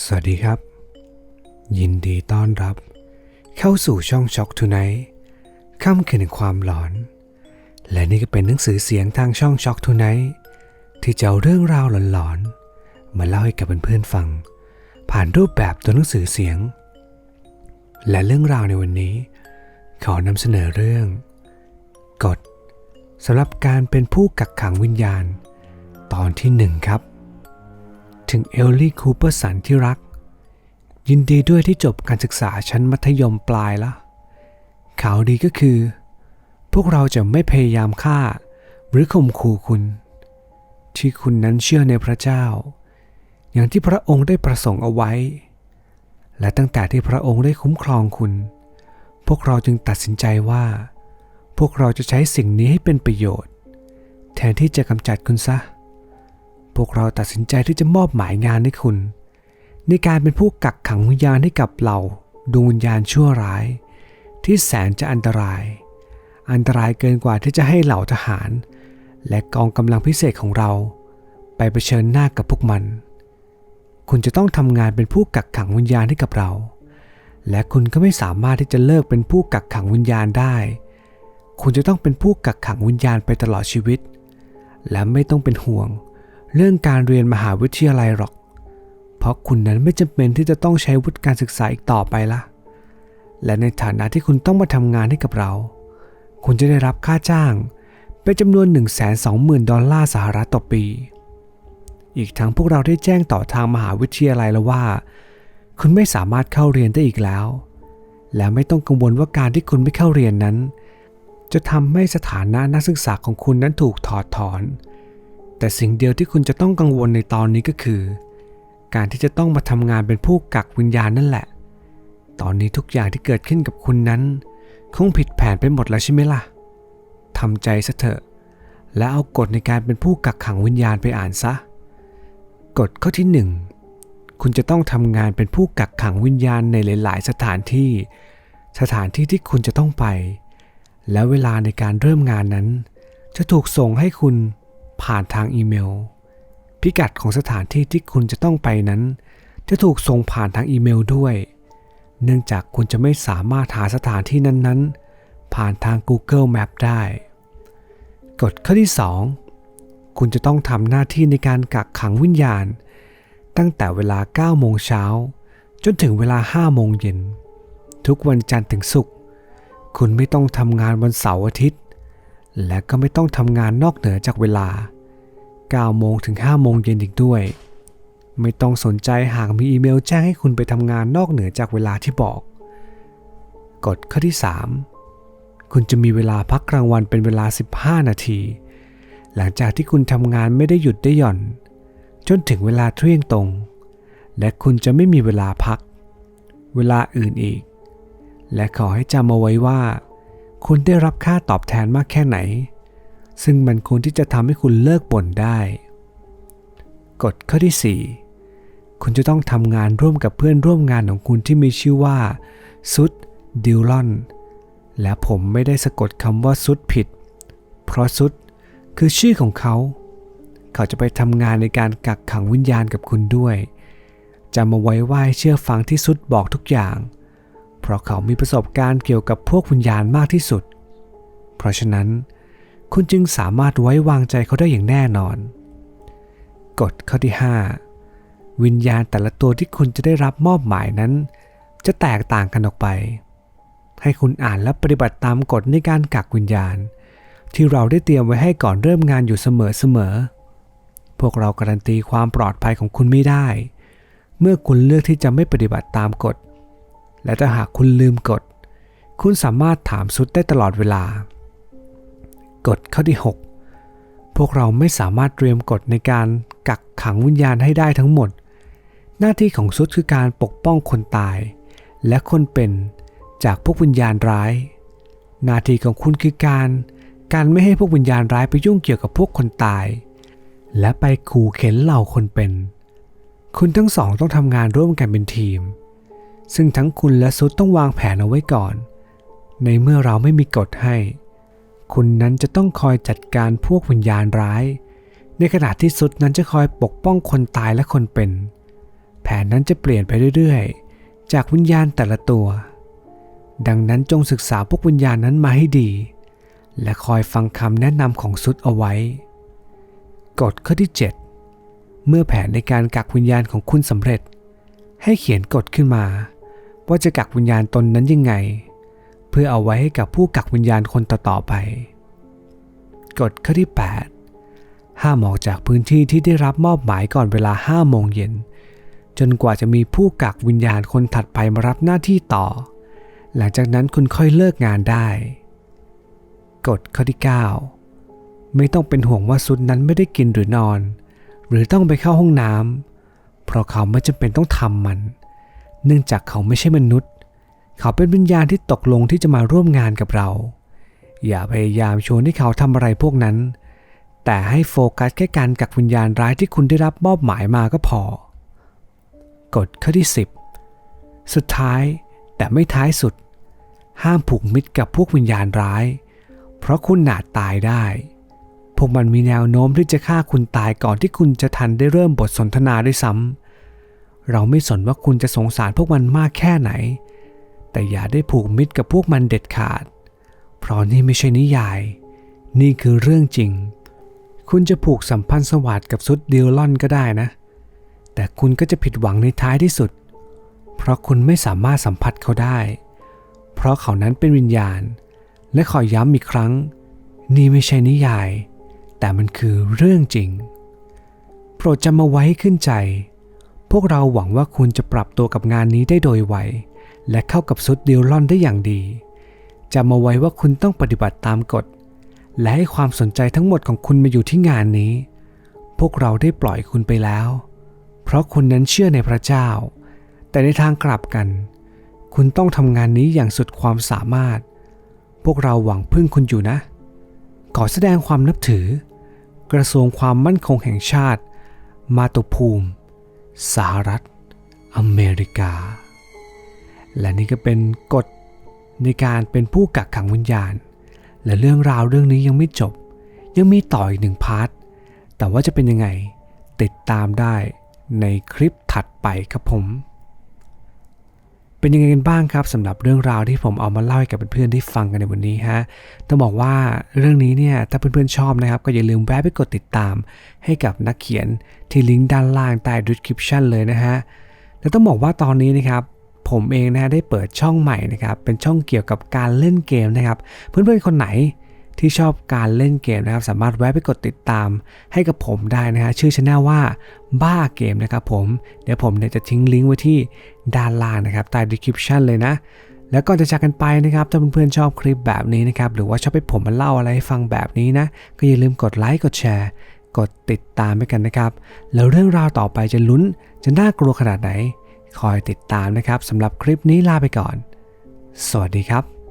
สวัสดีครับ ยินดีต้อนรับ เข้าสู่ช่องช็อกทูไนท์ค่ำคืนแห่งความหลอน และนี่ก็เป็นหนังสือเสียงทางช่องช็อกทูไนท์ที่จะเอาเรื่องราวหลอนๆ มาเล่าให้กับเพื่อนๆฟัง ผ่านรูปแบบตัวหนังสือเสียง และเรื่องราวในวันนี้ ขอนำเสนอเรื่อง กฎสำหรับการเป็นผู้กักขังวิญญาณ ตอนที่หนึ่งครับ ถึงเอลลี่คูเปอร์สันที่รัก ยินดีด้วยที่จบการศึกษาชั้นมัธยมปลายละข่าวดีก็คือ พวกเราจะไม่พยายามฆ่า หรือข่มขู่คุณ ที่คุณนั้นเชื่อในพระเจ้า อย่างที่พระองค์ได้ประสงค์เอาไว้ และตั้งแต่ที่พระองค์ได้คุ้มครองคุณ พวกเราจึงตัดสินใจว่า พวกเราจะใช้สิ่งนี้ให้เป็นประโยชน์ แทนที่จะกำจัดคุณซะ พวกเราตัดสินใจที่จะมอบหมายงานให้คุณ ในการเป็นผู้กักขังวิญญาณให้กับเราดวงวิญญาณชั่วร้าย ที่แสนจะอันตราย อันตรายเกินกว่าที่จะให้เหล่าทหาร และกองกำลังพิเศษของเรา ไปเผชิญหน้ากับพวกมัน คุณจะต้องทำงานเป็นผู้กักขังวิญญาณให้กับเรา และคุณก็ไม่สามารถที่จะเลิกเป็นผู้กักขังวิญญาณได้ คุณจะต้องเป็นผู้กักขังวิญญาณไปตลอดชีวิต และไม่ต้องเป็นห่วง เรื่องการเรียนมหาวิทยาลัยหรอก เพราะคุณนั้นไม่จำเป็นที่จะต้องใช้วุฒิการศึกษาอีกต่อไปละ และในฐานะที่คุณต้องมาทำงานให้กับเรา คุณจะได้รับค่าจ้างเป็นจำนวน 120,000 ดอลลาร์สหรัฐต่อปี อีกทั้งพวกเราได้แจ้งต่อทางมหาวิทยาลัยแล้วว่า คุณไม่สามารถเข้าเรียนได้อีกแล้ว และไม่ต้องกังวลว่าการที่คุณไม่เข้าเรียนนั้น จะทำให้สถานะนักศึกษาของคุณนั้นถูกถอดถอน แต่สิ่งเดียวที่คุณจะต้องกังวลในตอนนี้ก็คือ การที่จะต้องมาทำงานเป็นผู้กักวิญญาณนั่นแหละ ตอนนี้ทุกอย่างที่เกิดขึ้นกับคุณนั้น คงผิดแผนไปหมดแล้วใช่ไหมล่ะทำใจซะเถอะ และเอากฎในการเป็นผู้กักขังวิญญาณไปอ่านซะกฎข้อที่หนึ่งคุณจะต้องทำงานเป็นผู้กักขังวิญญาณในหลาย ๆ สถานที่ สถานที่ที่คุณจะต้องไป และเวลาในการเริ่มงานนั้น จะถูกส่งให้คุณ ผ่านทางอีเมล พิกัดของสถานที่ที่คุณจะต้องไปนั้น จะถูกส่งผ่านทางอีเมลด้วย เนื่องจากคุณจะไม่สามารถหาสถานที่นั้นๆ ผ่านทาง Google Map ได้ กฎข้อที่ 2 คุณจะต้องทำหน้าที่ในการกักขังวิญญาณ ตั้งแต่เวลา 9 โมงเช้า จนถึงเวลา 5 โมงเย็น ทุกวันจันทร์ถึงศุกร์คุณไม่ต้องทำงานวันเสาร์อาทิตย์ และก็ไม่ต้องทำงานนอกเหนือจากเวลา 9โมงถึง5โมงเย็นอีกด้วย ไม่ต้องสนใจหากมีอีเมลแจ้งให้คุณไปทำงานนอกเหนือจากเวลาที่บอก กฎข้อที่ 3 คุณจะมีเวลาพักกลางวันเป็นเวลา 15 นาที หลังจากที่คุณทำงานไม่ได้หยุดได้หย่อน จนถึงเวลาเที่ยงตรง และคุณจะไม่มีเวลาพัก เวลาอื่นอีก และขอให้จำเอาไว้ว่า คุณได้รับค่าตอบแทนมากแค่ไหน ซึ่งมันควรที่จะทำให้คุณเลิกบ่นได้ กฎข้อที่ 4 คุณจะต้องทำงานร่วมกับเพื่อนร่วมงานของคุณที่มีชื่อว่าซุดดิลลอน และผมไม่ได้สะกดคำว่าซุดผิด เพราะซุดคือชื่อของเขา เขาจะไปทำงานในการกักขังวิญญาณกับคุณด้วยจำเอาไว้ว่าให้เชื่อฟังที่ซุดบอกทุกอย่าง เพราะเขามีประสบการณ์เกี่ยวกับพวกวิญญาณมากที่สุด เพราะฉะนั้น คุณจึงสามารถไว้วางใจเขาได้อย่างแน่นอน กฎข้อที่ 5 วิญญาณแต่ละตัวที่คุณจะได้รับมอบหมายนั้น จะแตกต่างกันออกไป ให้คุณอ่านและปฏิบัติตามกฎในการกักวิญญาณ ที่เราได้เตรียมไว้ให้ก่อนเริ่มงานอยู่เสมอๆ พวกเราการันตีความปลอดภัยของคุณไม่ได้ เมื่อคุณเลือกที่จะไม่ปฏิบัติตามกฎ และถ้าหากคุณลืมกฎ คุณสามารถถามสุดได้ตลอดเวลา กฎข้อที่ 6 พวกเราไม่สามารถเตรียมกฎในการกักขังวิญญาณให้ได้ทั้งหมด หน้าที่ของสุดคือการปกป้องคนตาย และคนเป็นจากพวกวิญญาณร้าย หน้าที่ของคุณคือการ การไม่ให้พวกวิญญาณร้ายไปยุ่งเกี่ยวกับพวกคนตาย และไปขู่เข็นเหล่าคนเป็น คุณทั้งสองต้องทำงานร่วมกันเป็นทีม ซึ่งทั้งคุณและซุดต้องวางแผนเอาไว้ก่อน ในเมื่อเราไม่มีกฎให้ คุณนั้นจะต้องคอยจัดการพวกวิญญาณร้าย ในขณะที่ซุดนั้นจะคอยปกป้องคนตายและคนเป็น แผนนั้นจะเปลี่ยนไปเรื่อยๆ จากวิญญาณแต่ละตัว ดังนั้นจงศึกษาพวกวิญญาณนั้นมาให้ดี และคอยฟังคำแนะนำของซุดเอาไว้ กฎข้อที่ 7 เมื่อแผนในการกักวิญญาณของคุณสำเร็จ ให้เขียนกฎขึ้นมา ว่าจะกักวิญญาณตนนั้นยังไง เพื่อเอาไว้ให้กับผู้กักวิญญาณคนต่อๆไป กฎข้อที่ 8 ห้ามออกจากพื้นที่ที่ได้รับมอบหมายก่อนเวลา5โมงเย็น จนกว่าจะมีผู้กักวิญญาณคนถัดไปมารับหน้าที่ต่อ หลังจากนั้นคุณค่อยเลิกงานได้ กฎข้อที่ 9 ไม่ต้องเป็นห่วงว่าซุดนั้นไม่ได้กินหรือนอน หรือต้องไปเข้าห้องน้ำเพราะเขาไม่จำเป็นต้องทำมัน เนื่องจากเขาไม่ใช่มนุษย์ เขาเป็นวิญญาณที่ตกลงที่จะมาร่วมงานกับเรา อย่าพยายามชวนให้เขาทำอะไรพวกนั้น แต่ให้โฟกัสแค่การกักวิญญาณร้ายที่คุณได้รับมอบหมายมาก็พอกฎข้อที่ 10 สุดท้ายแต่ไม่ท้ายสุด ห้ามผูกมิตรกับพวกวิญญาณร้าย เพราะคุณอาจตายได้ พวกมันมีแนวโน้มที่จะฆ่าคุณตายก่อนที่คุณจะทันได้เริ่มบทสนทนาด้วยซ้ำเราไม่สนว่าคุณจะสงสารพวกมันมากแค่ไหน แต่อย่าได้ผูกมิตรกับพวกมันเด็ดขาด เพราะนี่ไม่ใช่นิยาย นี่คือเรื่องจริง คุณจะผูกสัมพันธ์สวัสดกับซุดดิลลอนก็ได้นะ แต่คุณก็จะผิดหวังในท้ายที่สุด เพราะคุณไม่สามารถสัมผัสเขาได้ เพราะเขานั้นเป็นวิญญาณ และขอย้ำอีกครั้ง นี่ไม่ใช่นิยาย แต่มันคือเรื่องจริง โปรดจำมาไว้ขึ้นใจ พวกเราหวังว่าคุณจะปรับตัวกับงานนี้ได้โดยไว และเข้ากับซุดดิลลอนได้อย่างดีจำมาไว้ว่าคุณต้องปฏิบัติตามกฎ และให้ความสนใจทั้งหมดของคุณมาอยู่ที่งานนี้ พวกเราได้ปล่อยคุณไปแล้ว เพราะคุณนั้นเชื่อในพระเจ้า แต่ในทางกลับกัน คุณต้องทำงานนี้อย่างสุดความสามารถ พวกเราหวังพึ่งคุณอยู่นะ ขอแสดงความนับถือ กระทรวงความมั่นคงแห่งชาติ มาตุภูมิ สหรัฐ อเมริกา และนี่ก็เป็นกฎในการเป็นผู้กักขังวิญญาณ และเรื่องราวเรื่องนี้ยังไม่จบ ยังมีต่ออีกหนึ่งพาร์ท แต่ว่าจะเป็นยังไงติดตามได้ในคลิปถัดไปครับผม เป็นยังไงกันบ้างครับสำหรับเรื่องราวที่ผมเอามาเล่าให้กับเพื่อนๆได้ฟังกันในวันนี้ฮะ ต้องบอกว่าเรื่องนี้เนี่ยถ้าเพื่อนๆชอบนะครับ ก็อย่าลืมแวะไปกดติดตาม ให้กับนักเขียนที่ลิงก์ด้านล่างใต้ description เลยนะฮะ แล้วต้องบอกว่าตอนนี้นะครับ ผมเองนะฮะได้เปิดช่องใหม่นะครับเป็นช่องเกี่ยวกับการเล่นเกมนะครับ เพื่อนๆคนไหนที่ชอบการเล่นเกมนะครับ สามารถแวะไปกดติดตามให้กับผมได้นะฮะชื่อช anel ว่าบ้าเกมนะครับผมเดี๋ยวผมเนี่ยจะทิ้งลิงก์ไว้ที่ด้านล่างนะครับใต้ description เลยนะ แล้วก่อนจะจากกันไปนะครับ ถ้าเพื่อนๆชอบคลิปแบบนี้นะครับ หรือว่าชอบให้ผมมาเล่าอะไรให้ฟังแบบนี้นะ ก็อย่าลืมกดไลค์กดแชร์ กดติดตามไปกันนะครับ แล้วเรื่องราวต่อไปจะลุ้นจะน่ากลัวขนาดไหน คอยติดตามนะครับสำหรับคลิปนี้ลาไปก่อน สวัสดีครับ